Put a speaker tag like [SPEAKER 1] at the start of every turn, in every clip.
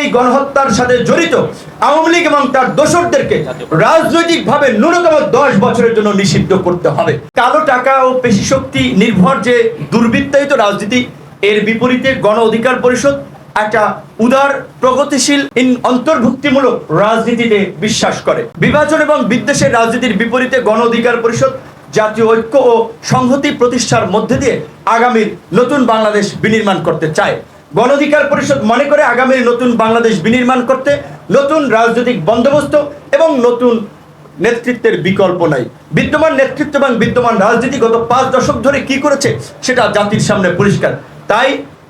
[SPEAKER 1] এই গণহত্যার সাথে জড়িত আওয়ামী লীগ এবং তার দোসরদেরকে রাজনৈতিকভাবে ন্যূনতম দশ বছরের জন্য নিষিদ্ধ করতে হবে। কালো টাকা ও পেশি শক্তি নির্ভর যে দুর্বৃত্তায়িত রাজনীতি, এর বিপরীতে গণ অধিকার পরিষদ একটা উদার, প্রগতিশীল অন্তর্ভুক্তিমূলক রাজনীতিতে বিশ্বাস করে। বিভাজন এবং বিদ্বেষের রাজনীতির বিপরীতে গণ অধিকার পরিষদ, জাতীয় ঐক্য ও সংহতি প্রতিষ্ঠার মধ্যে দিয়ে আগামীর নতুন বাংলাদেশ বিনির্মাণ করতে চায়। গণ অধিকার পরিষদ মনে করে আগামীর নতুন বাংলাদেশ বিনির্মাণ করতে নতুন রাজনৈতিক বন্দোবস্ত এবং নতুন নেতৃত্বের বিকল্প নাই। বিদ্যমান নেতৃত্ব এবং বিদ্যমান রাজনীতি গত পাঁচ দশক ধরে কি করেছে সেটা জাতির সামনে পরিষ্কার। তাই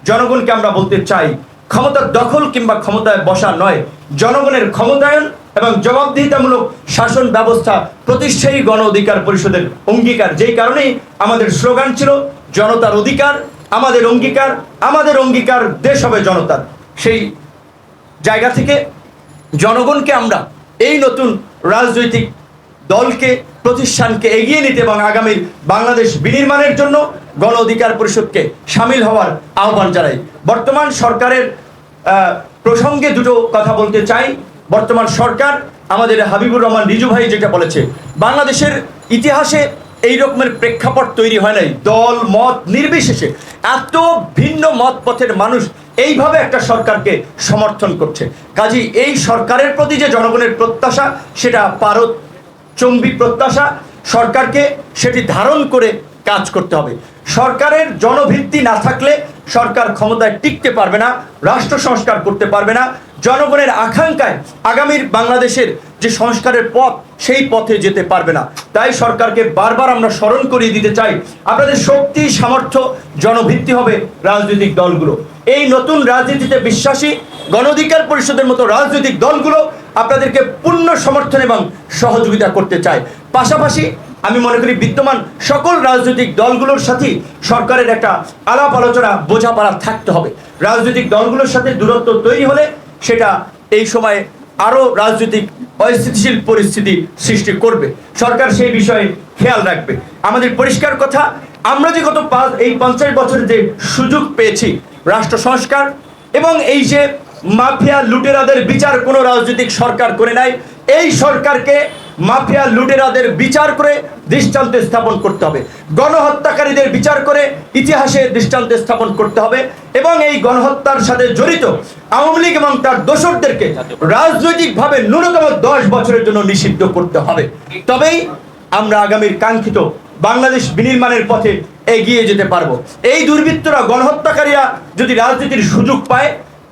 [SPEAKER 1] জনগণকে আমরা বলতে চাই ক্ষমতার দখল কিংবা ক্ষমতায় বসা নয়, জনগণের ক্ষমতায়ন এবং জবাবদিহিতামূলক শাসন ব্যবস্থা প্রতিষ্ঠায়ী গণ অধিকার পরিষদের অঙ্গীকার। যেই কারণেই আমাদের স্লোগান ছিল, জনতার অধিকার আমাদের অঙ্গীকার আমাদের অঙ্গীকার দেশ হবে জনতার। সেই জায়গা থেকে জনগণকে আমরা এই নতুন রাজনৈতিক দলকে, প্রতিষ্ঠানকে এগিয়ে নিতে এবং আগামীর বাংলাদেশ বিনির্মাণের জন্য গণ অধিকার পরিষদকে সামিল হওয়ার আহ্বান জানাই। বর্তমান সরকারের প্রসঙ্গে দুটো কথা বলতে চাই। বর্তমান সরকার আমাদের হাবিবুর রহমান রিজু ভাই যেটা বলেছে, বাংলাদেশের ইতিহাসে এই রকমের প্রেক্ষাপট তৈরি হয় নাই। দল, মত নির্বিশেষে এত ভিন্ন মত পথের মানুষ এইভাবে একটা সরকারকে সমর্থন করছে। কাজী, এই সরকারের প্রতি যে জনগণের প্রত্যাশা, সেটা পারত চম্বী প্রত্যাশা, সরকারকে সেটি ধারণ করে কাজ করতে হবে। সরকারের জনভিত্তি না থাকলে সরকার ক্ষমতায় টিকতে পারবে না, রাষ্ট্র সংস্কার করতে পারবে না। জনগণের আকাঙ্ক্ষায় আগামীর বাংলাদেশের যে সংস্কারের পথ, সেই পথে যেতে পারবে না। তাই সরকারকে বারবার আমরা স্মরণ করিয়ে দিতে চাই, আপনাদের শক্তি, সামর্থ্য, জনভিত্তি হবে রাজনৈতিক দলগুলো। এই নতুন রাজনীতিতে বিশ্বাসী গণ অধিকার পরিষদের মতো রাজনৈতিক দলগুলো আপনাদেরকে পূর্ণ সমর্থন এবং সহযোগিতা করতে চায়। পাশাপাশি আমি মনে করি বিদ্যমান সকল রাজনৈতিক দলগুলোর সাথেই সরকারের একটা আলাপ আলোচনা, বোঝাপড়া থাকতে হবে। রাজনৈতিক দলগুলোর সাথে দূরত্ব তৈরি হলে সেটা এই সময়ে আরও রাজনৈতিক অস্থিতিশীল পরিস্থিতি সৃষ্টি করবে। সরকার সেই বিষয়ে খেয়াল রাখবে। আমাদের পরিষ্কার কথা, আমরা যে গত পাঁচ, এই পঞ্চাশ বছরে যে সুযোগ পেয়েছি রাষ্ট্র সংস্কার এবং এই যে মাফিয়া লুটেরাদের বিচার কোনো রাজনৈতিক সরকার করে নাই, এই সরকারকে মাফিয়া লুটেরাদের বিচার করে দৃষ্টান্তে স্থাপন করতে হবে। গণহত্যাকারীদের বিচার করে ইতিহাসে দৃষ্টান্তে স্থাপন করতে হবে এবং এই গণহত্যার সাথে জড়িত আওয়ামী লীগ এবং তার দোসরদেরকে রাজনৈতিকভাবে ন্যূনতম দশ বছরের জন্য নিষিদ্ধ করতে হবে। তবেই আমরা আগামীর কাঙ্ক্ষিত বাংলাদেশ বিনির্মাণের পথে এগিয়ে যেতে পারব। এই দুর্বৃত্তরা, গণহত্যাকারীরা যদি রাজনীতির সুযোগ পায়,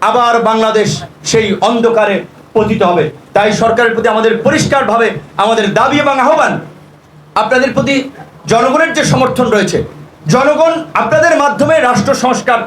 [SPEAKER 1] আবার বাংলাদেশ সেই অন্ধকারে পতিত হবে। তাই সরকারের প্রতি আমাদের পরিষ্কারভাবে আমাদের দাবি এবং আহ্বান, আপনাদের প্রতি জনগণের যে সমর্থন রয়েছে, জনগণ আপনাদের মাধ্যমে রাষ্ট্র সংস্কার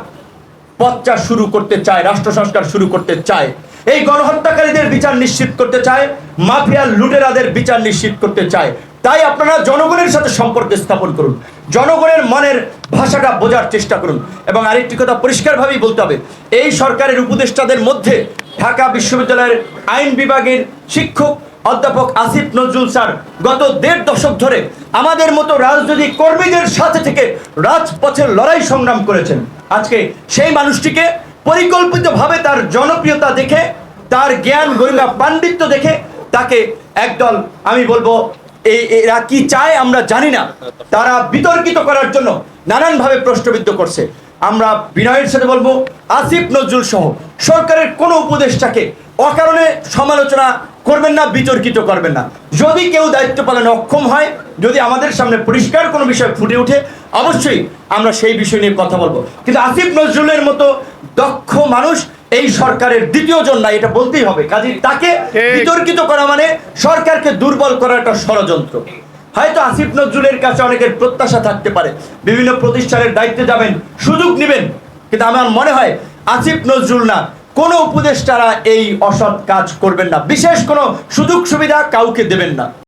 [SPEAKER 1] পথটা শুরু করতে চায়, রাষ্ট্র সংস্কার শুরু করতে চায়। এই গণহত্যাকারীদের বিচার নিশ্চিত করতে চায় মাফিয়া লুটেরাদের বিচার নিশ্চিত করতে চায়। তাই আপনারা জনগণের সাথে সম্পর্ক স্থাপন করুন। জনগণের মনের ভাষাটা বোঝার চেষ্টা করুন এবং আরেকটি কথা পরিষ্কারভাবেই বলতে হবে। এই সরকারের উপদেষ্টাদের মধ্যে ঢাকা বিশ্ববিদ্যালয়ের আইন বিভাগের শিক্ষক অধ্যাপক আসিফ নজরুল স্যার গত দেড় দশক ধরে আমাদের মতো রাজনৈতিক কর্মীদের সাথে থেকে রাজপথের লড়াই সংগ্রাম করেছেন। আজকে সেই মানুষটিকে পরিকল্পিতভাবে তার জনপ্রিয়তা দেখে, তার জ্ঞান, গরিমা, পাণ্ডিত্য দেখে তাকে একদল, আমি বলব এই এরা কি চায় আমরা জানি না। তারা বিতর্কিত করার জন্য নানানভাবে প্রশ্নবিদ্ধ করছে। আমরা বিনয়ের সাথে বলব, আসিফ নজরুল সহ সরকারের কোনো উপদেষ্টাকে অকারণে সমালোচনা করবেন না, বিতর্কিত করবেন না। যদি কেউ দায়িত্ব পালনে অক্ষম হয়, যদি আমাদের সামনে পরিষ্কার কোনো বিষয় ফুটে ওঠে, অবশ্যই আমরা সেই বিষয় নিয়ে কথা বলব। কিন্তু আসিফ নজরুলের মতো দক্ষ মানুষ এই সরকারের দ্বিতীয় জন না এটা বলতেই হবে। কাজে তাকে বিতর্কিত করা মানে সরকারকে দুর্বল করার একটা ষড়যন্ত্র। হয়তো আসিফ নজরুলের কাছে অনেকের প্রত্যাশা থাকতে পারে। বিভিন্ন প্রতিষ্ঠানের দায়িত্বে যাবেন সুযোগ নেবেন। কিন্তু আমার মনে হয় আসিফ নজরুল না কোনো উপদেষ্টারা এই অসৎ কাজ করবেন না। বিশেষ কোনো সুযোগ সুবিধা কাউকে দেবেন না।